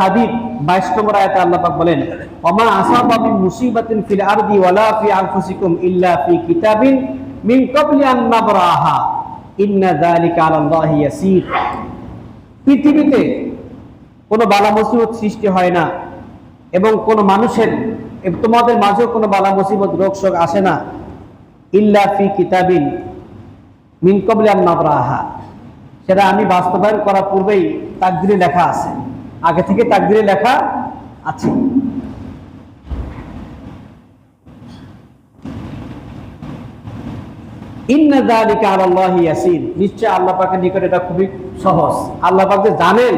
হাদীদ 22 নম্বর বলেন মুসিবাতিন ফিল ওয়ালা ফি ইল্লা ফি কিতাবিন মিন ইন্না ইয়াসির। পৃথিবীতে কোনো বালা মুসিবত সৃষ্টি হয় না এবং কোনো মানুষের তোমাদের মাঝেও কোনো বালা মুসিবত, রোগ শোক আসে না। ইল্লা ফি কিতাবিন মিন ক্বাবলি আন সেটা আমি বাস্তবায়ন করার পূর্বেই তাকদিরে লেখা আছে। আগে থেকে তাকদিরে লেখা আছে। নিশ্চয় আল্লাহ পাকের নিকট এটা খুবই সহজ। আল্লাহ যে জানেন,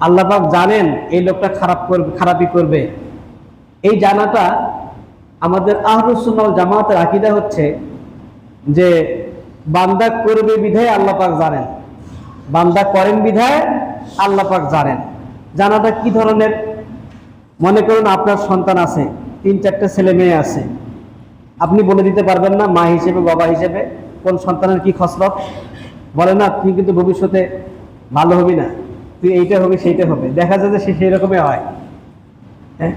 আল্লাহ জানেন এই লোকটা খারাপ করবে খারাপই করবে। এই জানাটা আমাদের আহরুস সুন্নাল জামাতের আকীদা হচ্ছে যে, বান্দা করবে বিধায় আল্লাহ পাক জানেন। বান্দা করেন বিধায় আল্লাহ পাক জানেন। জানাটা কি ধরনের? মনে করুন আপনার সন্তান আছে, তিন চারটে ছেলে মেয়ে আছে। আপনি বলে দিতে পারবেন না মা হিসেবে, বাবা হিসেবে কোন সন্তানের কি খসলত বলে না, তুই কিন্তু ভবিষ্যতে ভালো হবি না। তুই এইটা হবে, সেইটা হবে। দেখা যায় যে সে সেই রকমই হয়? হ্যাঁ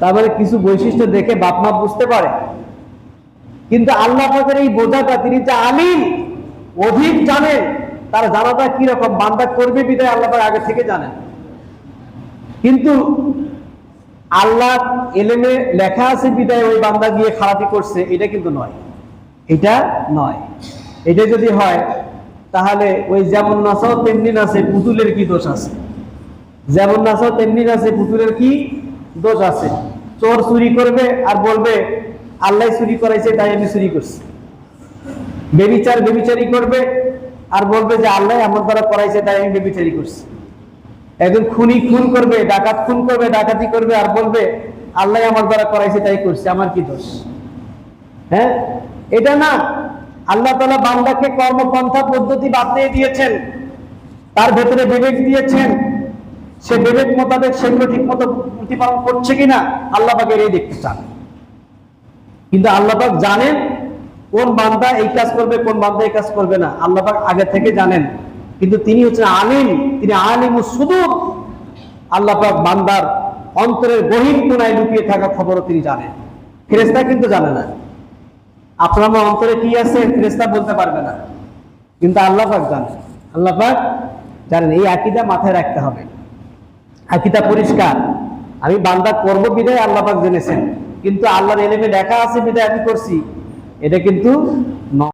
তারপরে কিছু বৈশিষ্ট্য দেখে বাপ মা বুঝতে পারে। কিন্তু আল্লাহ পাকের এই বোঝাটা, তিনি যে আলিম অধিক জানেন। তার জানাটা কীরকম, বান্দা করবে বিদায়, আল্লাহ আগে থেকে জানেন। কিন্তু আল্লাহ এলেমে লেখা আছে বিদায়, ওই বান্দা গিয়ে খারাপি করছে, এটা কিন্তু নয়। এটা নয়। এটা যদি হয়, তাহলে ওই যেমন নাচাও তেমনি নাচে পুতুলের কি দোষ আছে? যেমন নাচাও তেমনি নাচে পুতুলের কি দোষ আছে? চোর চুরি করবে আর বলবে, আল্লাহ চুরি করাইছে, তাই আমি চুরি করছি। বেবিচার, বেবিচারি করবে আর বলবে যে আল্লাহ আমার দ্বারা করাইছে তাই আমি বেবিচারি করছি। একজন খুনি খুন করবে, ডাকাত খুন করবে, ডাকাতি করবে, আর বলবে, আল্লাহ আমার দ্বারা করাইছে তাই করছে, আমার কি দোষ? হ্যাঁ? এটা না, আল্লাহ তালা বান্দাকে কর্মপন্থা পদ্ধতি বাতলিয়ে দিয়েছেন, তার ভেতরে বিবেক দিয়েছেন, সে বিবেক মোতাবেক সেগুলো ঠিক মতো প্রতিপালন করছে কিনা, আল্লাহ পাকে এই দেখতে চান। কিন্তু আল্লাহ পাক জানেন কোন বান্দা এই কাজ করবে, কোন বান্দা এই কাজ করবে না। আল্লাহ আগে থেকে জানেন। কিন্তু তিনি হচ্ছেন আলিম, তিনি আলিম সুদূর। আল্লাহ বান্দার অন্তরের গহীন কোনায় লুকিয়ে থাকা খবরও তিনি জানেন। ফেরেস্তা কিন্তু জানে না। আপনার অন্তরে কি আছে ফেরেস্তা বলতে পারবে না। কিন্তু আল্লাহ পাক জানেন আল্লাহ পাক জানেন, এই আকিদা মাথায় রাখতে হবে। আকিদা পরিষ্কার। আমি বান্দা করব বিধায় আল্লাহ পাক জেনেছেন। কিন্তু আল্লাহর এলেমে লেখা আছে, বিদায় আমি করছি। এটা কিন্তু